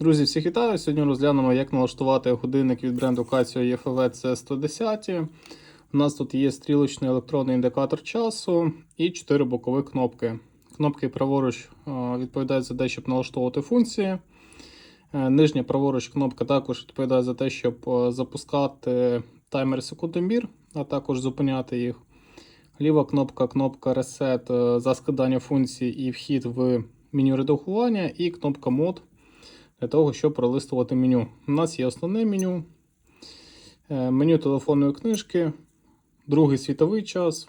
Друзі, всіх вітаю! Сьогодні розглянемо, як налаштувати годинник від бренду Casio EFV C110. У нас тут є стрілочний електронний індикатор часу і 4 бокові кнопки. Кнопки праворуч е, відповідають за те, щоб налаштовувати функції. Е, Нижня праворуч кнопка також відповідає за те, щоб е, запускати таймер секундомір, а також зупиняти їх. Ліва кнопка кнопка Reset за складання функцій і вхід в меню редагування, і кнопка мод для того, щоб пролистувати меню. У нас є основне меню, е, меню телефонної книжки, другий світовий час,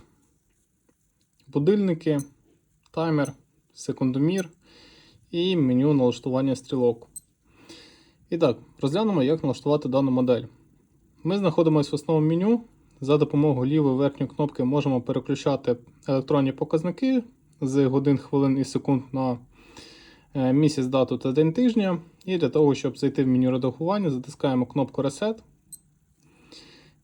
будильники, таймер, секундомір і меню налаштування стрілок. І так, розглянемо, як налаштувати дану модель. Ми знаходимося в основному меню. За допомогою лівої верхньої кнопки можемо переключати електронні показники з годин, хвилин і секунд на е, місяць, дату та день тижня. І для того, щоб зайти в меню редагування, затискаємо кнопку Reset.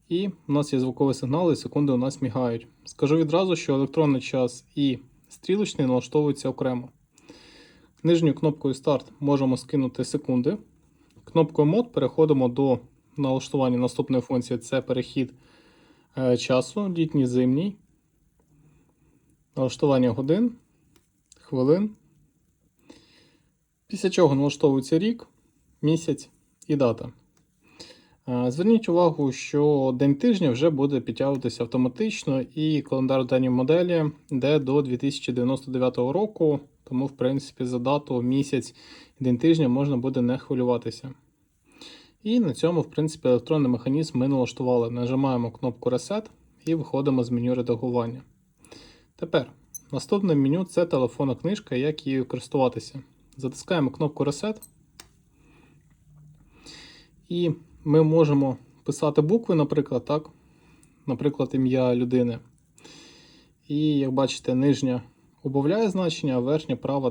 І у нас є звуковий сигнал, і секунди у нас мігають. Скажу відразу, що електронний час і стрілочний налаштовуються окремо. Нижньою кнопкою Start можемо скинути секунди. Кнопкою Мод переходимо до налаштування наступної функції це перехід е, часу, літній зимній. Налаштування годин, хвилин. Після чого налаштовується рік, місяць і дата. Е, Зверніть увагу, що день тижня вже буде підтягуватися автоматично, і календар даної моделі йде до 2099 року, тому, в принципі, за дату, місяць і день тижня можна буде не хвилюватися. І на цьому, в принципі, електронний механізм ми налаштували. Нажимаємо кнопку Reset і виходимо з меню редагування. Тепер, наступне меню це телефонна книжка, як її користуватися. Затискаємо кнопку Reset. І ми можемо писати букви, наприклад, так? Наприклад, ім'я людини. І, як бачите, нижня убавляє значення, а верхня права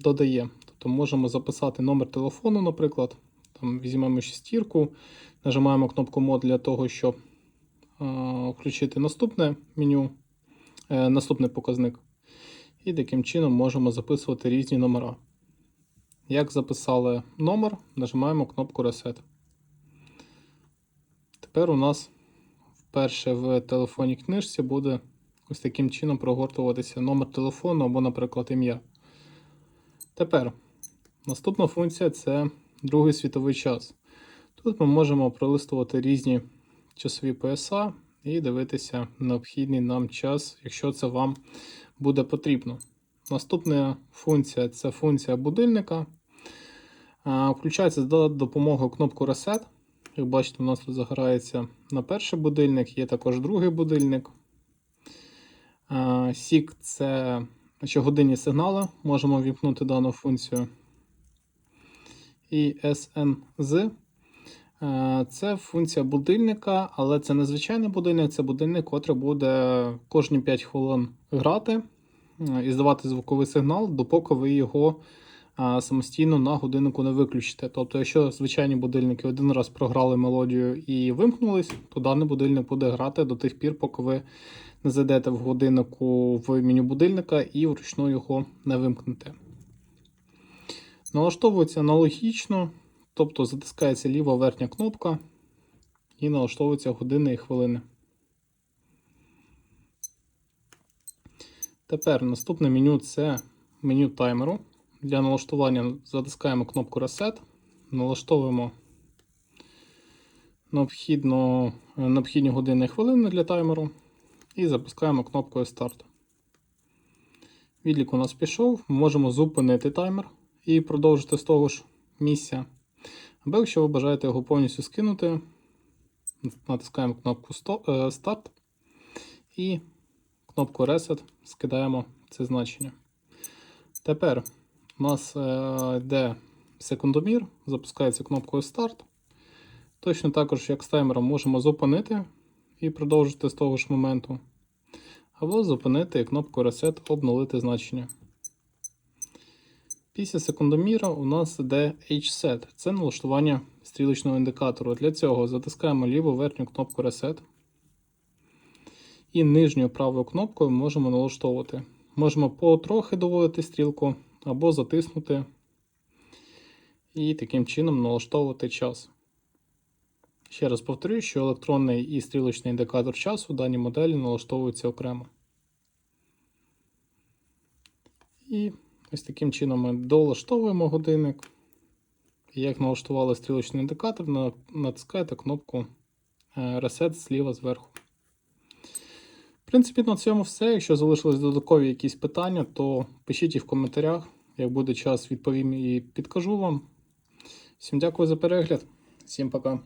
додає. Тобто можемо записати номер телефону, наприклад. Там візьмемо шестірку, нажимаємо кнопку мод для того, щоб е, включити наступне меню, е, наступний показник. І таким чином можемо записувати різні номера. Як записали номер, нажимаємо кнопку Reset. Тепер у нас вперше в телефонній книжці буде ось таким чином прогортуватися номер телефону або, наприклад, ім'я. Тепер наступна функція це другий світовий час. Тут ми можемо пролистувати різні часові пояса і дивитися необхідний нам час, якщо це вам буде потрібно. Наступна функція це функція будильника. Включається за допомогою кнопки Reset. Як бачите, у нас тут загорається на перший будильник, є також другий будильник. Сік це що годинні сигнали. Можемо вімкнути дану функцію. І SNZ це функція будильника, але це не звичайний будильник, це будильник, котрий буде кожні 5 хвилин грати і здавати звуковий сигнал, допоки ви його самостійно на годиннику не виключите. Тобто, якщо звичайні будильники один раз програли мелодію і вимкнулись, то даний будильник буде грати до тих пір, поки ви не зайдете в годиннику в меню будильника і вручну його не вимкнете. Налаштовується аналогічно, тобто затискається ліва верхня кнопка і налаштовуються години і хвилини. Тепер наступне меню це меню таймеру. Для налаштування затискаємо кнопку Reset, налаштовуємо необхідно, необхідні години і хвилини для таймеру і запускаємо кнопкою Start. Відлік у нас пішов, можемо зупинити таймер і продовжити з того ж місця. Або якщо ви бажаєте його повністю скинути, натискаємо кнопку е, Start і кнопку Reset скидаємо це значення. Тепер у нас е, йде секундомір, запускається кнопкою Start. Точно також, як з таймером, можемо зупинити і продовжити з того ж моменту. Або зупинити кнопкою Reset обнулити значення. Після секундоміра у нас йде H-Set. Це налаштування стрілочного індикатору. Для цього затискаємо ліву верхню кнопку Reset. І нижньою правою кнопкою можемо налаштовувати. Можемо потрохи доводити стрілку або затиснути і таким чином налаштовувати час. Ще раз повторюю, що електронний і стрілочний індикатор часу в даній моделі налаштовуються окремо. І ось таким чином ми долаштовуємо годинник. Як налаштували стрілочний індикатор, на- натискаєте кнопку е, Reset зліва зверху. В принципі, на цьому все. Якщо залишились додаткові якісь питання, то пишіть їх в коментарях. Як буде час, відповім і підкажу вам. Всім дякую за перегляд. Всім пока.